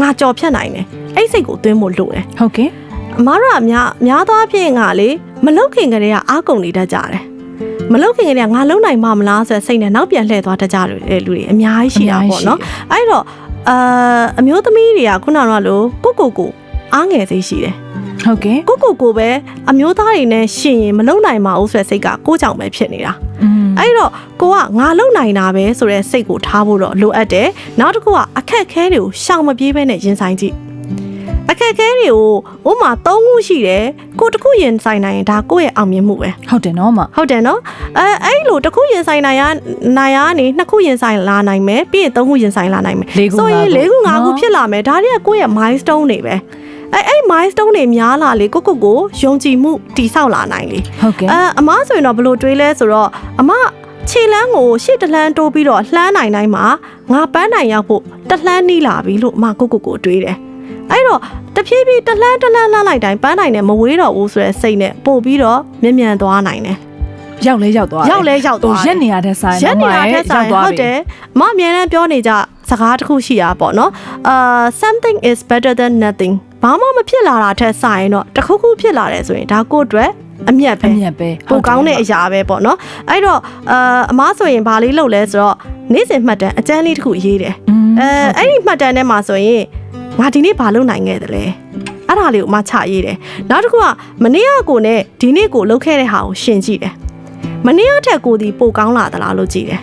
ငါကြော်ဖြတ်နိုင်တယ်အဲ့စိတ်ကိုသွင်းဖို့လိုတယ်ဟုတ်ကဲ့အမားတို့ကများများသောအားဖြင့်ကလေမလုတ်ခင်ကလေးကအားကုန်နေတတ်ကြတယ်မလုတ်ခင်ကလေးကငါလုံနိုင်မှာမလားဆိုတဲ့စိတ်နဲ့နောက်ပြန်လှည့်သွားတတ်ကြတဲ့လူတွေအများကြီးရှိတာပေါ့နော်အဲ့တော့ အာအမျိုးသမီးတွေကခုနကလိုကိုကိုကိုအားငယ်စိတ်ရှိတယ်ဟုတ်ကဲ့ကိုကိုကိုပဲအမျိုးသားတွေနဲ့ရှင်ရင်မလုံနိုင်ပါဘူးဆိုတဲ့စိတ်ကကိုကြောင့်ပဲဖြစ်နေတာอืมအဲ့တော့ကိုကငါလုံနိုင်တာပဲဆိုတဲ့စိတ်ကိုထားဖို့တော့လိုအပ်တယ်နောက်တစ်ခုကအခက်ခဲတွေကိုရှောင်မပြေးဘဲနဲ့ရင်ဆိုင်ကြည့် အခက်ခဲတွေကိုဥမာ၃ခုရှိတယ်ကိုတစ်ခုရင်ဆိုင်နိုင်ရင်ဒါကိုယ့်ရဲ့အောင်မြင်မှုပဲဟုတ်တယ်နော်မဟုတ်တယ်နော်အဲအဲ့လိုတစ်ခုရင်ဆိုင်နိုင်ရနိုင်ရကနေနှစ်ခုရင်ဆိုင်လာနိုင်မယ်ပြီးရင်သုံးခုရင်ဆိုင်လာနိုင်မယ်လေးခုဆိုရင်ငါးခုလေးခုငါးခုနော်ဖြစ်လာမယ်ဒါတွေကကိုယ့်ရဲ့ milestone တွေပဲအဲအဲ့ milestone တွေများလာလေကိုကိုကိုယုံကြည်မှုတိဆောက်လာနိုင်လေဟုတ်ကဲ့အဲအမဆိုရင်တော့ဘယ်လိုတွေးလဲဆိုတော့အမခြေလန်းကိုရှေ့တလှမ်းတိုးပြီးတော့လှမ်းနိုင်တိုင်းမှာငါပန်းနိုင်ရောက်ဖို့တလှမ်းနီးလာပြီလို့အမကိုကိုကိုတွေးတယ်အဲ့တော့ တဖြည်းဖြည်းတလှမ်းတလှမ်းလှမ်းလိုက်တိုင်းပန်းနိုင်နဲ့မဝေးတော့ဘူးဆိုတဲ့စိတ်နဲ့ပို့ပြီးတော့မြ мян သွားနိုင်တယ် ရောက်လဲရောက်သွားတယ် ရောက်လဲရောက်သွားတယ် ရက်နေရတဲ့ဆိုင် ရက်နေတာထက်ဆိုင်ဟုတ်တယ်အမအမြဲတမ်းပြောနေကြစကားတစ်ခုရှိတာပေါ့နော်အာ something is better than nothing ဘာမှမဖြစ်လာတာထက်ဆိုင်တော့တစ်ခုခုဖြစ်လာတယ်ဆိုရင်ဒါကိုယ့်အတွက်အမြတ်ပဲ အမြတ်ပဲ ပိုကောင်းတဲ့အရာပဲပေါ့နော်အဲ့တော့အာအမားဆိုရင်ဘာလေးလုပ်လဲဆိုတော့နေ့စဉ်မှတ်တမ်းအကျန်းလေးတစ်ခုရေးတယ်အဲအဲ့ဒီမှတ်တမ်းထဲမှာဆိုရင် ငါဒီနေ့ဘာလုပ်နိုင်ခဲ့သလဲအဲ့ဒါလေးကိုအမချရေးတယ်နောက်တစ်ခုကမနေ့ကကိုနဲ့ဒီနေ့ကိုလုပ်ခဲ့တဲ့ဟာကိုရှင်းကြည့်တယ် မနေ့ကထက်ကိုဒီပိုကောင်းလာသလားလို့ကြည့်တယ်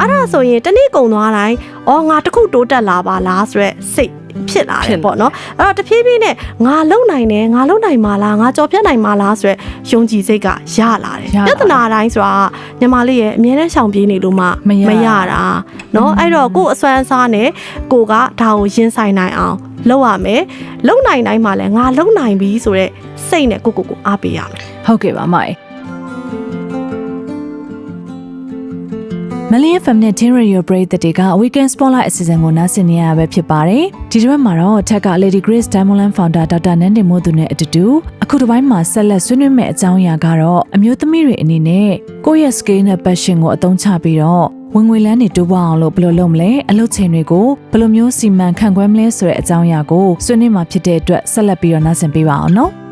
အဲ့ဒါဆိုရင်တနေ့ကုံသွားတိုင်းအော်ငါတခုတိုးတက်လာပါလားဆိုရက်စိတ်ဖြစ်လာတယ်ပေါ့နော်အဲ့တော့တဖြည်းဖြည်းနဲ့ငါလုံနိုင်တယ်ငါလုံနိုင်မှာလားငါကြော်ဖြတ်နိုင်မှာလားဆိုရယ်ယုံကြည်စိတ်ကရလာတယ်ပြဿနာတိုင်းဆိုတာညီမလေးရဲ့အမြဲတမ်းရှောင်ပြေးနေလို့မှမရတာနော်အဲ့တော့ကို့အစွမ်းအစားနဲ့ကိုကဒါကိုရင်ဆိုင်နိုင်အောင်လုပ်ရမယ်လုံနိုင်တိုင်းမှာလဲငါလုံနိုင်ပြီဆိုတော့စိတ်နဲ့ကိုကိုကိုအားပေးရမယ်ဟုတ်ကဲ့ပါမအေး မလီယန်ဖမ်နဲ့ Tin Radio Break တဲ့က Weekend Spotlight အစီအစဉ်ကိုနားဆင်နေရတာပဲဖြစ်ပါတယ်။ဒီတစ်ပတ်မှာတော့ထက်က Lady Grace Diamond Founder ဒေါက်တာနန်းတင်မိုးသူနဲ့အတူတူအခုတစ်ပိုင်းမှာဆက်လက်ဆွေးနွေးမယ့်အကြောင်းအရာကတော့အမျိုးသမီးတွေအနေနဲ့ကိုယ့်ရဲ့ skill နဲ့ passion ကိုအသုံးချပြီးတော့ဝင်ငွေလန်းတွေတိုးပွားအောင်လို့ဘယ်လိုလုပ်မလဲအလုပ်ချိန်တွေကိုဘယ်လိုမျိုးစီမံခန့်ခွဲမလဲဆိုတဲ့အကြောင်းအရာကိုဆွေးနွေးမှာဖြစ်တဲ့အတွက်ဆက်လက်ပြီးတော့နားဆင်ပေးပါအောင်နော်။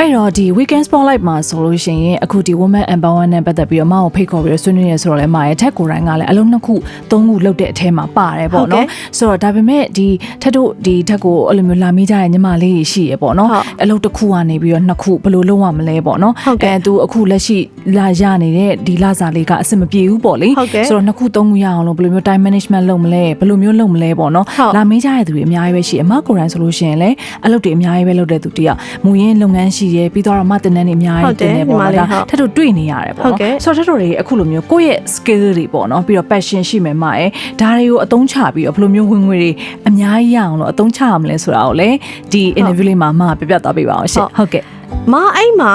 အဲ့တော့ဒီ weekend spotlight မှာဆိုလို့ရှိရင်အခုဒီ women empowerment နဲ့ပတ်သက်ပြီးတော့မအောင်ဖိတ်ခေါ်ပြီးတော့ဆွေးနွေးရဆိုတော့လည်းမရဲ့ထက်ကိုယ်တိုင်ကလည်းအလုံးနှစ်ခုသုံးခုလုပ်တဲ့အထဲမှာပါတယ်ပေါ့နော်ဆိုတော့ဒါပေမဲ့ဒီထက်တို့ဒီထက်ကိုအဲ့လိုမျိုးလာမိကြတဲ့ညီမလေးကြီးရှိရပေါ့နော်အလုံးတစ်ခုကနေပြီးတော့နှစ်ခုဘယ်လိုလုပ်ရမလဲပေါ့နော်အဲသူအခုလက်ရှိလာရနေတဲ့ဒီလာစာလေးကအဆင်မပြေဘူးပေါ့လေဆိုတော့နှစ်ခုသုံးခုရအောင်လို့ဘယ်လိုမျိုး time management လုပ်မလဲဘယ်လိုမျိုးလုပ်မလဲပေါ့နော်လာမိကြတဲ့သူတွေအများကြီးပဲရှိအမကိုယ်တိုင်ဆိုလို့ရှိရင်လည်းအလုပ်တွေအများကြီးပဲလုပ်တဲ့သူတယောက်မူရင်းလုပ်ငန်းရှိရဲပြီးတော့မတင်တဲ့နေအများကြီးတင်နေပေါ့နော်ဒါထပ်တို့တွေ့နေရတယ်ပေါ့နော်ဆိုတော့ထပ်တို့တွေအခုလိုမျိုးကိုယ့်ရဲ့ skill တွေပေါ့နော်ပြီးတော့ passion ရှိမယ်မှာရဲ့ဒါတွေကိုအသုံးချပြီးတော့ဘယ်လိုမျိုးဝင်ငွေတွေအများကြီးရအောင်လို့အသုံးချရမလဲဆိုတာကိုလည်းဒီ interview လေးမှာမပြပြသွားပေးပါအောင်ရှင်ဟုတ်ကဲ့မအဲ့မှာ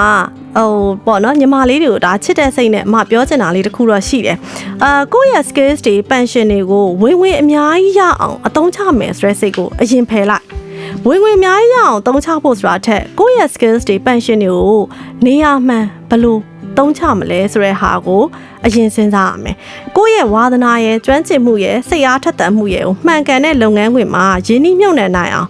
ဟိုပေါ့နော်ညီမလေးတွေကိုဒါချစ်တဲ့စိတ်နဲ့အမပြောချင်တာလေးတစ်ခုတော့ရှိတယ်အာကိုယ့်ရဲ့ skills တွေ pension တွေကိုဝင်ဝင်အများကြီးရအောင်အသုံးချမယ်ဆိုတဲ့စိတ်ကိုအရင်ဖယ်လိုက် ဝင်ဝင်အများကြီးရအောင်အသုံးချဖို့ဆိုတာထက်ကိုယ့်ရဲ့ skills တွေ pension တွေကိုနေရာမှန်ဘယ်လို့သုံးချမလဲဆိုတဲ့ဟာကိုအရင်စဉ်းစားရမယ်။ကိုယ့်ရဲ့ဝါသနာရဲ့ကျွမ်းကျင်မှုရဲ့စိတ်အားထက်သန်မှုရဲ့ကိုမှန်ကန်တဲ့လုပ်ငန်းခွင်မှာရင်းနှီးမြှုပ်နှံနိုင်အောင်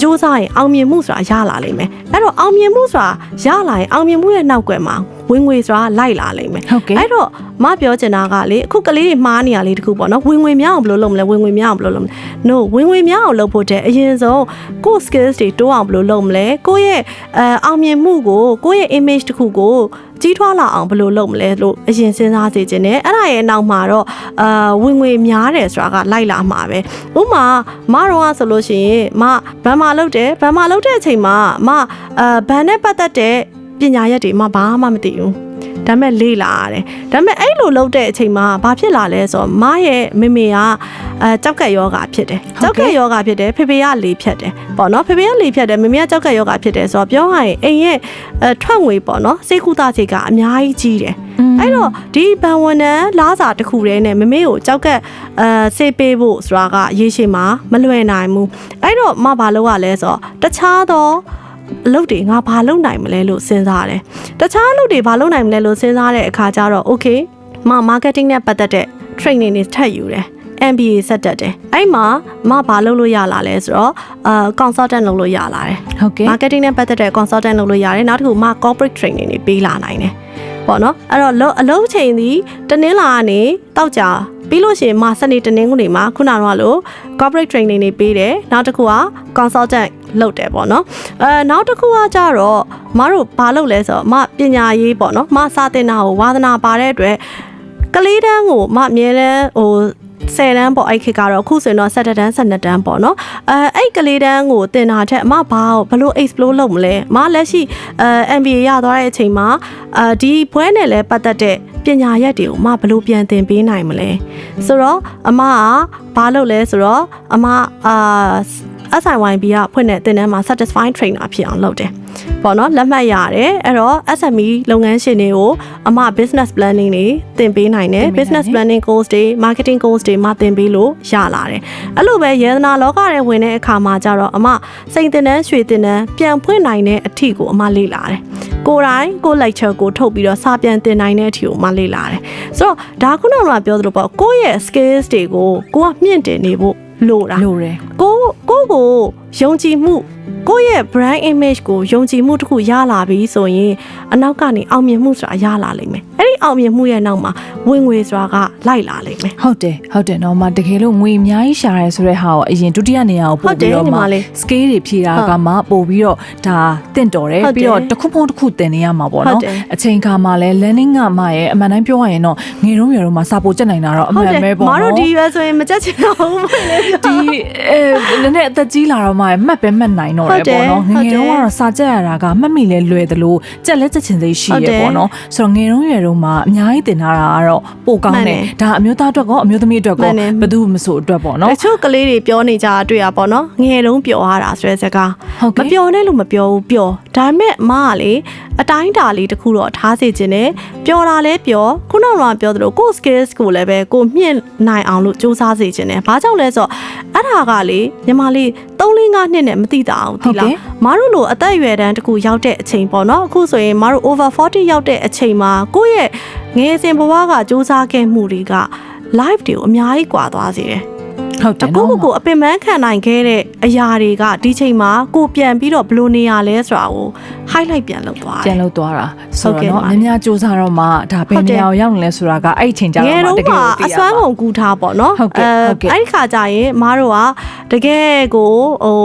စူးစမ်းရင်အောင်မြင်မှုဆိုတာရလာလိမ့်မယ်အဲ့တော့အောင်မြင်မှုဆိုတာရလာရင်အောင်မြင်မှုရဲ့နောက်ကွယ်မှာ ဝင်ငွေဆိုတာလိုက်လာလိမ့်မယ်ဟုတ်ကဲ့အဲ့တော့မပြောချင်တာကလေအခုကလေးတွေမှားနေရလေးတခုပေါ့နော်ဝင်ငွေများအောင်ဘယ်လိုလုပ်မလဲဝင်ငွေများအောင်ဘယ်လိုလုပ်မလဲ no ဝင်ငွေများအောင်လုပ်ဖို့တဲ့အရင်ဆုံးကိုယ့် skills တွေတိုးအောင်ဘယ်လိုလုပ်မလဲကိုယ့်ရဲ့အဲအောင်မြင်မှုကိုကိုယ့်ရဲ့ image တခုကိုကြီးထွားလာအောင်ဘယ်လိုလုပ်မလဲလို့အရင်စဉ်းစားစေချင်တယ်အဲ့ဒါရဲ့အနောက်မှာတော့အာဝင်ငွေများတယ်ဆိုတာကလိုက်လာမှာပဲဥပမာမတော်ကဆိုလို့ရှိရင်မဘန်မာလုပ်တယ်ဘန်မာလုပ်တဲ့အချိန်မှာမအာဘန်နဲ့ပတ်သက်တဲ့ ပညာရက်တွေမဘာမှမသိဘူးဒါပေမဲ့လေးလာရတယ်ဒါပေမဲ့အဲ့လိုလုပ်တဲ့အချိန်မှာဘာဖြစ်လာလဲဆိုတော့မရဲ့မေမေကအဲကြောက်ကက်ယောဂဖြစ်တယ်ဟုတ်ကဲ့ကြောက်ကက်ယောဂဖြစ်တယ်ဖေဖေကလေးဖြတ်တယ်ပေါ့နော်ဖေဖေကလေးဖြတ်တယ်မေမေကကြောက်ကက်ယောဂဖြစ်တယ်ဆိုတော့ပြောရရင်အိမ်ရဲ့အဲထွက်ငွေပေါ့နော်စိတ်ကူးသားစိတ်ကအများကြီးကြီးတယ်အဲ့တော့ဒီဘန်ဝန်နန်လားစာတစ်ခုတည်းနဲ့မမေကိုကြောက်ကက်အဲစေးပေးဖို့ဆိုတာကရေးရှိမှာမလွယ်နိုင်ဘူးအဲ့တော့မဘာလုပ်ရလဲဆိုတော့တခြားသော အလုပ်တွေငါဘာလုပ်နိုင်မလဲလို့စဉ်းစားတယ်တခြားအလုပ်တွေဘာလုပ်နိုင်မလဲလို့စဉ်းစားတဲ့အခါကျတော့ okay မ marketing နဲ့ပတ်သက်တဲ့ training တွေထပ်ယူတယ် MBA ဆက်တက်တယ်အဲ့မှာမဘာလုပ်လို့ရလာလဲဆိုတော့အာ consultant လုပ်လို့ရလာတယ်ဟုတ်ကဲ့ marketing နဲ့ပတ်သက်တဲ့ consultant လုပ်လို့ရတယ်နောက်တစ်ခုမှ corporate training တွေပေးလာနိုင်တယ်ပေါ့နော်အဲ့တော့လောအလုပ်ချိန်ဒီတနင်္လာကနေတောက်ကြ ပြီးလို့ရှိရင်မစနေတနင်္ဂနွေမှာခုနကတော့လို့ corporate training တွေပေးတယ်နောက်တစ်ခုက consultant လုပ်တယ်ပေါ့နော်အဲနောက်တစ်ခုကကြတော့မတို့ဘာလုပ်လဲဆိုတော့မပညာရေးပေါ့နော်မစာတင်တာကိုဝါသနာပါတဲ့အတွက်ကလေးတန်းကိုမအမြဲတမ်းဟို 10တန်းပေါ့အဲ့ခေတ်ကတော့အခုဆိုရင်တော့17တန်း12တန်းပေါ့နော်အဲအဲ့ကလေးတန်းကိုတင်တာထက်အမဘာကိုဘလို့ explore လုပ်မလဲအမလက်ရှိအဲ MBA ရသွားတဲ့အချိန်မှာအဲဒီဘွဲနဲ့လည်းပတ်သက်တဲ့ပညာရက်တွေကိုအမဘလို့ပြန်သင်ပေးနိုင်မလဲဆိုတော့အမကဘာလုပ်လဲဆိုတော့အမအာ SIYB ကဖွင့်တဲ့တင်တန်းမှာ satisfying trainer ဖြစ်အောင်လုပ်တယ်ပေါ့နော်လက်မှတ်ရတယ်အဲ့တော့ SME လုပ်ငန်းရှင်တွေကိုအမ business planning တွေသင်ပေးနိုင်တယ်သင်ပေးနိုင်တယ် business planning course တွေ marketing course တွေမှသင်ပေးလို့ရလာတယ်အဲ့လိုပဲယေသနာလောကထဲဝင်တဲ့အခါမှာကျတော့အမစိန်တင်တန်းရွှေတင်တန်းပြန်ဖွင့်နိုင်တဲ့အထီကိုအမလေ့လာတယ်ကိုယ်တိုင်ကိုယ် lecture ကိုထုတ်ပြီးတော့စာပြန်တင်နိုင်တဲ့အထီကိုအမလေ့လာတယ်ဆိုတော့ဒါခုနကပြောသလိုပေါ့ကိုယ့်ရဲ့ skills တွေကိုကိုကမြင့်တင်နေဖို့လိုတာလို့တယ်ကို ကိုကိုယုံကြည်မှု ကိုယ့်ရဲ့ brand image ကိုယုံကြည်မှုတစ်ခုရလာပြီဆိုရင်အနောက်ကနေအောင်မြင်မှုဆိုတာရလာလိမ့်မယ်အဲ့ဒီအောင်မြင်မှုရဲ့နောက်မှာဝင်ငွေဆိုတာကလိုက်လာလိမ့်မယ်ဟုတ်တယ်ဟုတ်တယ်နော်မတကယ်လို့ငွေအများကြီးရှာရဲဆိုတဲ့ဟာကိုအရင်ဒုတိယနေရာကိုပို့ပြီးတော့ဟုတ်တယ်ညီမှမလေး scale တွေဖြည့်တာကမှပို့ပြီးတော့ဒါတင့်တော်တယ်ဟုတ်တယ်ပြီးတော့တစ်ခုပုံတစ်ခုတင်နေရမှာပေါ့ဟုတ်နော်တယ်အချိန်ခါမှာလဲ learning ကမှရဲ့အမှန်တိုင်းပြောရရင်တော့ငယ်တုန်းငယ်တုန်းမှာစာပို့ချက်နိုင်တာတော့အမှန်ပဲပေါ့မနော်တို့ဒီရွယ်ဆိုရင်မကြက်ချင်တော့ဘူးမဟုတ်လေပြောဒီအဲနည်းနည်းအသက်ကြီးလာတော့မှမှတ်ပဲမှတ်နိုင်တော့တယ်ပေါ့နော်ဟုတ်ငတယ်ယ်ငယ်တုန်းကတော့စာကြက်ရတာကမှတ်မိလဲလွယ်သလိုကြက်လဲကြက်ချင်စိတ်ရှိဟုတ်ရတယ်ပေါ့နော်ဆိုတော့ငယ်တုန်းရွယ်တုန်းမှာအများကြီးတင်ထားတာကတော့ပိုကောင်းမှန်တတယ်ယ်ဒါအမျိုးသားအတွက်ကောအမျိုးသမီးအတွက်မှကောန်တယ်ဘယ်သူမှမဆိုအတွက်ပေါ့နော်တချို့ကလေးတွေပြောနေကြတာတွေ့ရပေါ့နော်ငယ်တုန်းပျော်ရတာဆိုတဲ့စကားဟုတ်မကဲ့ပျော်နဲ့လို့မပြောဘူးပျော်ဒါပေမဲ့အမကလေအတိုင်းတာလေးတစ်ခုတော့ထားစေခြင်းနဲ့ပျော်တာလဲပျော်ခုနကပြောသလိုကိုယ့် skills ကိုလည်းပဲကိုမြင့်နိုင်အောင်လို့စူးစမ်းစေခြင်းနဲ့ဘာကြောင့်လဲဆိုတော့အဲ့ဒါကလေညီမလေး3 4 5နှစ်နဲ့မသိတာအောင်ဟုသိတ်လားကဲ့မတို့လိုအသက်အရွယ်တန်းတစ်ခုရောက်တဲ့အချိန်ပေါ့နော်အခုဆိုရင်မတို့ over 40ရောက်တဲ့အချိန်မှာကိုယ့်ရဲ့ငယ်စဉ်ဘဝကစူးစမ်းခဲ့မှုတွေက live တွေကိုအများကြီးကွာသွားစေတယ် ဟုတ်တယ်ကိုနော်ကိုကိုအပင်ပန်းခံနိုင်ခဲ့တဲ့အရာတွေကဒီချိန်မှာကိုပြန်ပြီးတော့ဘယ်လိုနေရလဲဆိုတာကို highlight ပြန်လုပ်သွားတပြန်ယ်လို့သွားတာဆိုဟုတ်ကဲ့တော့နော်ပါများများစူးစမ်းတော့မှဒါဘယ်ဟုတ်တယ်နေရာကိုရောက်နေလဲဆိုတာကအဲ့အချိန်ကြာငယ်တော့မှတော့တကယ်မှကိုသိအရစွမ်းမှာကုန်ကူထားပေါ့နော်ဟုတ်ကဲ့ဟုတ်ကဲ့အဲ့ဒီခါကျရင်မတို့ကတကယ်ကိုဟို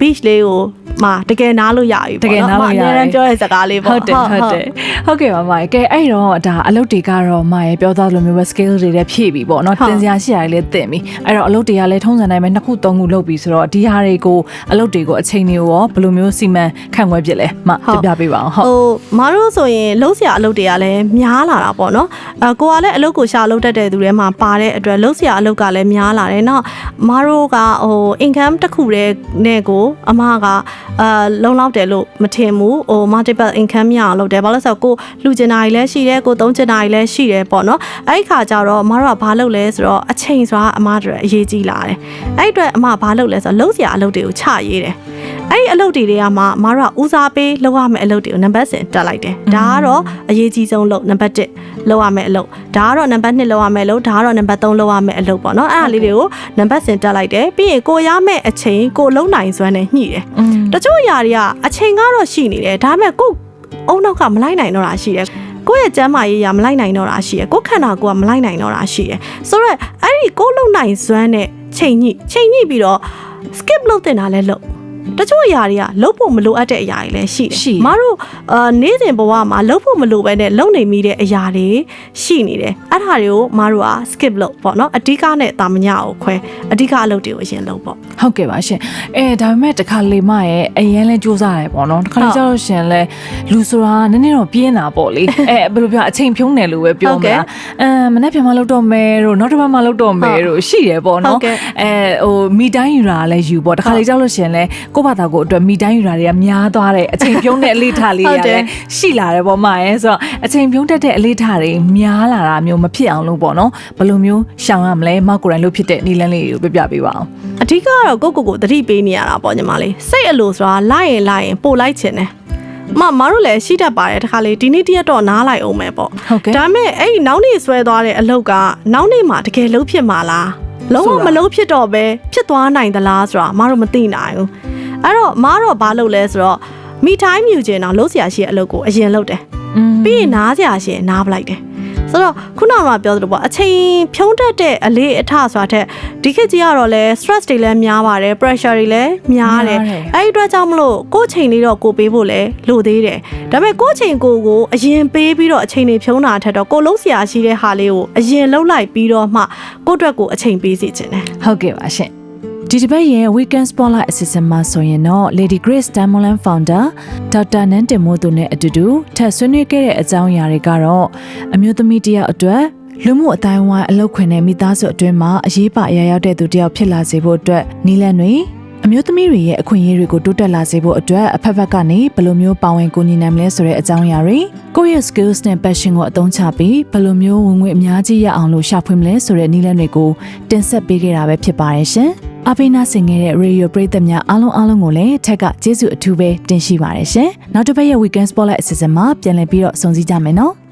beach လေးကိုမှာတကယ်နားလို့ရပြီတကယ်နားလို့ရပြီအများပြောတဲ့စကားလေးပေါ့ဟုတ်တယ်ဟုတ်တယ်ဟုတ်ကဲ့ပါမကဲအဲ့တော့ဒါအလုပ်တွေကတော့မရဲ့ပြောသားလိုမျိုးပဲ skill တွေလည်းဖြည့်ပြီပေါ့နော်ဟုတ်တင်စရာရှိရတယ်လည်းတင်ပြီအဲ့တော့အလုပ်တွေကလည်းထုံးစံတိုင်းပဲနှစ်ခုသုံးခုလုပ်ပြီဆိုတော့ဒီဟာတွေကိုအလုပ်တွေကိုအချိန်တွေကိုရောဘယ်လိုမျိုးစီမံခန့်ခွဲပြစ်လဲမဟုပြတ်ပြပေးပါအောင်ဟုတ်ဟိုမတို့ဆိုရင်လှုပ်ရှားအလုပ်တွေကလည်းများလာတာပေါ့နော်အကိုကလည်းအလုပ်ကိုရှာလုပ်တတ်တဲ့သူတွေမှာပါတဲ့အတွက်လှုပ်ရှားအလုပ်ကလည်းများလာတယ်နော်မတို့ကဟို income တစ်ခုတည်းနဲ့ကိုအမကအာလုံလောက်တယ်လို့မထင်ဘူးဟို multiple income ရအောင်လုပ်တယ်ဘာလို့လဲဆိုတော့ကိုလူကျင်တာတွေလည်းရှိတယ်ကိုသုံးကျင်တာတွေလည်းရှိတယ်ပေါ့နော်အဲ့ဒီခါကျတော့မတို့ကဘာလုပ်လဲဆိုတော့အချိန်ဆိုတာအမတို့အရေးကြီးလာတယ်အဲ့ဒီအတွက်အမဘာလုပ်လဲဆိုတော့လှုပ်ရှားအလုပ်တွေကိုချရေးတယ် အဲ့ဒီအလုပ်တွေတွေကမှမတို့ကဦးစားပေးလုပ်ရမယ့်အလုပ်တွေကိုနံပါတ်10တက်လိုက်တယ်ဒါကတော့အရေးကြီးဆုံးလုပ်နံပါတ်1လုပ်ရမယ့်အလုပ်ဒါကတော့နံပါတ်2လုပ်ရမယ့်အလုပ်ဒါကတော့နံပါတ်3လုပ်ရမယ့်အလုပ်ပေါ့နော်အဲ့ဒါလေးတွေကိုနံပါတ်10တက်လိုက်တယ်ပြီးရင်ကိုရမယ့်အချိန်ကိုလုံနိုင်စွမ်းနဲ့ညှိတယ် อืม တချို့ຢာတွေကအချိန်ကတော့ရှိနေတယ်ဒါပေမဲ့ကို အုံနောက်ကမလိုက်နိုင်တော့တာရှိတယ် ကိုယ့်ရဲ့ကျမ်းမာရေးရမလိုက်နိုင်တော့တာရှိတယ်ကိုယ့်ခန္ဓာကိုယ်ကမလိုက်နိုင်တော့တာရှိတယ်ဆိုတော့အဲ့ဒီကိုယ်လုံနိုင်စွမ်းနဲ့ချိန်ညိချိန်ညိပြီးတော့ skip လုပ်တင်တာလဲလုပ် တချို့အရာတွေကလုပ်ဖို့မလိုအပ်တဲ့အရာတွေလည်းရှိတယ်ရှိတယ်မတို့အာနေ့စဉ်ဘဝမှာလုပ်ဖို့မလိုပဲနဲ့လုပ်နေမိတဲ့အရာတွေရှိနေတယ်အဲ့ဒါတွေကိုမတို့က skip လုပ်ပေါ့နော်အဓိကနဲ့တာမညကိုခွဲအဓိကအလုပ်တွေကိုအရင်လုပ်ပေါ့ဟုတ်ကဲ့ပါရှင်အဲဒါပေမဲ့တခါလေမရဲ့အရင်လဲစူးစားတယ်ပေါ့နော်တခါလေဟုတ်ကျတော့ရှင်လဲလူဆိုတာနည်းနည်းတော့ပြင်းတာပေါ့လေအဲဘယ်လိုပြောအချိန်ဖြုံးတယ်လို့ပဲပြောဟုတ်မကဲ့လားအဲမနေ့ပြန်မလုပ်တော့မယ်တို့နောက်တစ်ပတ်မှလုပ်တော့မယ်တို့ရှိတယ်ပေါ့ဟုတ်နော်ကဲ့အဲဟိုမိတိုင်းယူတာလည်းယူပေါ့တခါလေကျတော့ရှင်လဲကိုယ့်ဘာသာကိုယ်အတွက်မိတိုင်းယူတာတွေကများသွားတယ်အချိန်ဖြုံးတဲ့အလေးထားလေးဟုတွေတ်တယ်လည်းရှိလာတယ်ပေါ့မရဲ့ဆိုတော့အချိန်ဖြုံးတတ်တဲ့အလေးထားတွေများလာတာမျိုးမဖြစ်အောင်လို့ပေါ့နော်ဘယ်လိုမျိုးရှောင်ရမလဲမကိုယ်တိုင်လုပ်ဖြစ်တဲ့နီလန်းလေးတွေကိုပြပြပေးပါအောင်အဓိကကတော့ကိုယ့်ကိုယ်ကိုသတိပေးနေရတာပေါ့ညီမလေးစိတ်အလိုဆိုတာလိုက်ရင်လိုက်ရင်ပို့လိုက်ချင်တယ်မမတို့လည်းရှိတတ်ပါတယ်တခါလေဒီနေ့တရက်တော့နားလိုက်အောင်မယ်ပေါ့ဟုတ်ကဲ့ဒါပေမဲ့အဲ့ဒီနောက်နေ့ဆွဲသွားတဲ့အလုပ်ကနောက်နေ့မှာတကယ်လုံးဖြစ်မှာလားလုံးဝဆိုတာမလုံးဖြစ်တော့ပဲဖြစ်သွားနိုင်သလားဆိုတာမတို့မသိနိုင်ဘူး အဲ့တော့မားတော့ဘာလုပ်လဲဆိုတော့မိတိုင်းမြူကျင်အောင်လှုပ်ဆရာရှိရဲ့အလုပ်ကိုအရင်လုပ်တယ်ပြီးရင်နားဆရာရှိရဲ့နားပလိုက်တယ်ဆိုတော့ခုနကပြောသလိုပေါ့အချိန်ဖြုံးတတ်တဲ့အလေးအထဆိုတာထက်ဒီခေတ်ကြီးကတော့လဲ stress တွေလည်းများပါတယ် pressure တွေလည်းများတယ်အဲ့ဒီအတွက်ကြောင့်မလို့ကိုယ်ချိန်လေးတော့ကိုပေးဖို့လဲလိုသေးတယ်ဒါပေမဲ့ကိုယ်ချိန်ကိုကိုအရင်ပေးပြီးတော့အချိန်တွေဖြုံးတာထက်တော့ကိုလုံးဆရာရှိတဲ့ဟာလေးကိုအရင်လှုပ်လိုက်ပြီးတော့မှကိုယ့်အတွက်ကိုအချိန်ပေးစီခြင်းတယ်ဟုတ်ကဲ့ပါရှင် ဒီတစ်ပတ်ရဲ့ Weekend Spotlight Assistant မှာဆိုရင်တော့ Lady Grace Diamond Founder ဒေါက်တာနန်းတင်မိုးသူနဲ့အတူတူထပ်ဆွေးနွေးခဲ့တဲ့အကြောင်းအရာတွေကတော့အမျိုးသမီးတစ်ယောက်အတွက်လူမှုအတိုင်းအဝိုင်းအလုပ်ခွင်တဲ့မိသားစုအတွင်းမှာအရေးပါအရာရောက်တဲ့သူတစ်ယောက်ဖြစ်လာစေဖို့အတွက်နီလန်တွေ အမျိုးသမီးတွေရဲ့အခွင့်အရေးတွေကိုတိုးတက်လာစေဖို့အတွက်အဖက်ဖက်ကနေဘယ်လိုမျိုးပါဝင်ကူညီနိုင်မလဲဆိုတဲ့အကြောင်းအရာတွေကိုယ့်ရဲ့ skills နဲ့ passion ကိုအသုံးချပြီးဘယ်လိုမျိုးဝင်ငွေအများကြီးရအောင်လို့ရှာဖွေမလဲဆိုတဲ့နီလန်တွေကိုတင်ဆက်ပေးခဲ့တာပဲဖြစ်ပါတယ်ရှင်။အပိနာဆင်ခဲ့တဲ့ radio ပရိသတ်များအားလုံးအားလုံးကိုလည်းထက်ကကျေးဇူးအထူးပဲတင်ရှိပါတယ်ရှင်။နောက်တစ်ပတ်ရဲ့ weekend spotlight assistant မှာပြန်လည်ပြီးတော့ဆုံစည်းကြမယ်နော်။